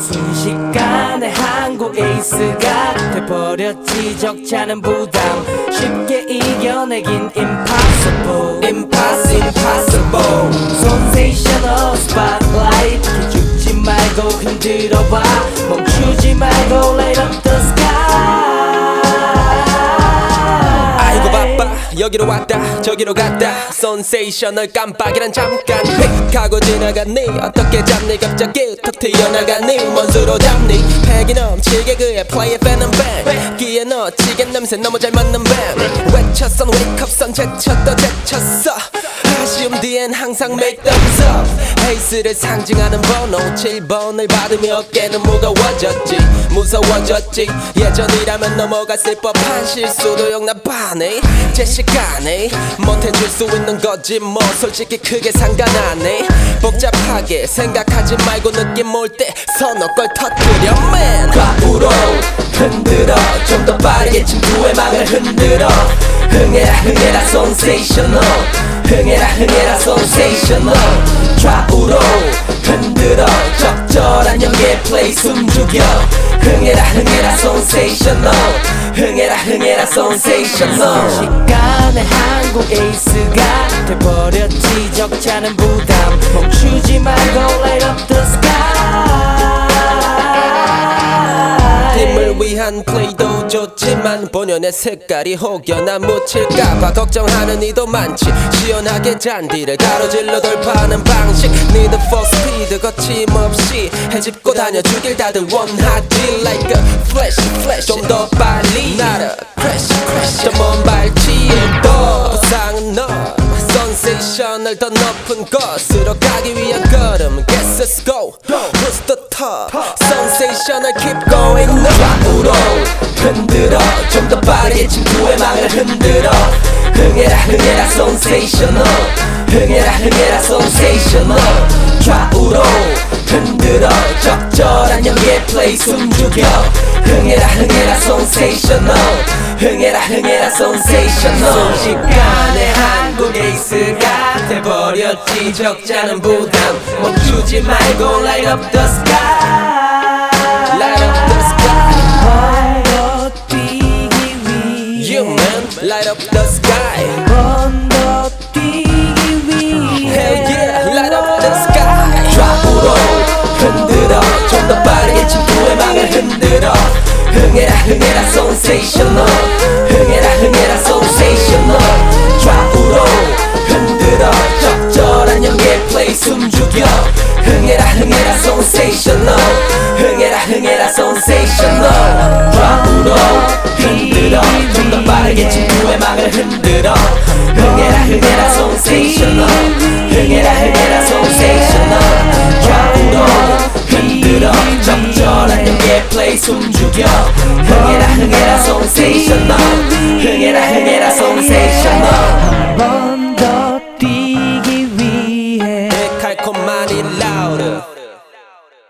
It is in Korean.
순식간에 한국 에이스가 돼버렸지 적잖은 부담 쉽게 이겨내긴 impossible Impossible, impossible. Sensational 여기로 왔다 저기로 갔다. 센세이셔널 깜빡이란 잠깐. 휙 하고 지나갔니? 어떻게 잡니? 갑자기 툭 튀어나갔니? 뭔 수로 잡니? 패기 넘치게 그의 플레이에 빼는 뱀 끼에 넣치게 냄새 너무 잘 맞는 뱀 외쳤선 웨이컵선 제쳤더 제쳤어 아쉬움 뒤엔 항상 make thumbs up. 에이스를 상징하는 번호 7번을 받으며 어깨는 무거워졌지 무서워졌지. 예전이라면 넘어갔을 법한 실수도 용납하네. 제 시간에 못해줄 수 있는 거지 뭐. 솔직히 크게 상관 안해 복잡하게 생각하지 말고 느낌 몰때 서너 걸 터뜨려 man. 좌우로 흔들어. 좀 더 빠르게 친구의 망을 흔들어. 흥해라 흥해라 sensational 흥해라 흥해라 sensational. 좌우로 흔들어 적절한 연계 플레이 숨죽여. 흥해라 흥해라 sensational. 흥해라 흥해라 sensational. 순식간에 한국 에이스가 돼버렸지 적잖은 부담. 멈추지 말고 위한 플레이도 좋지만 본연의 색깔이 혹여나 묻힐까봐 걱정하는 이도 많지. 시원하게 잔디를 가로질러 돌파하는 방식. Need for speed 거침없이 해집고 다녀 주길 다들 원하지. Like a flash flash. 좀 더 빨리. 날아 crash crash. 더먼 발치에도 부상은 너. 센세이션을 더 높은 곳으로 가기 위한 Guess let's go Who's the top Sensational keep going up 좌우로 흔들어 좀 더 빠르게 친구의 망을 흔들어 흥해라 흥해라 sensational 흥해라 흥해라 sensational 좌우로 흔들어 적절한 연계 플레이 숨죽여 흥해라 흥해라 sensational 흥해라 흥해라 sensational 순식간에 한국 에 이스가 돼버렸지 적잖은 부담 멈추지 말고 light up the sky Light up the sky 먼저 뛰기 위해 You man Light up the sky 숨죽여. 흥해라 흥해라 sensational. 흥해라 흥해라 sensational. 좌우로 흔들어. 좀 더 빠르게 친구의 망을 흔들어. 흥해라 흥해라 sensational. 흥해라 흥해라 sensational. 좌우로 흔들어. 적절한 연계 플레이 숨죽여. 흥해라 흥해라 sensational. 흥해라 흥해라 sensational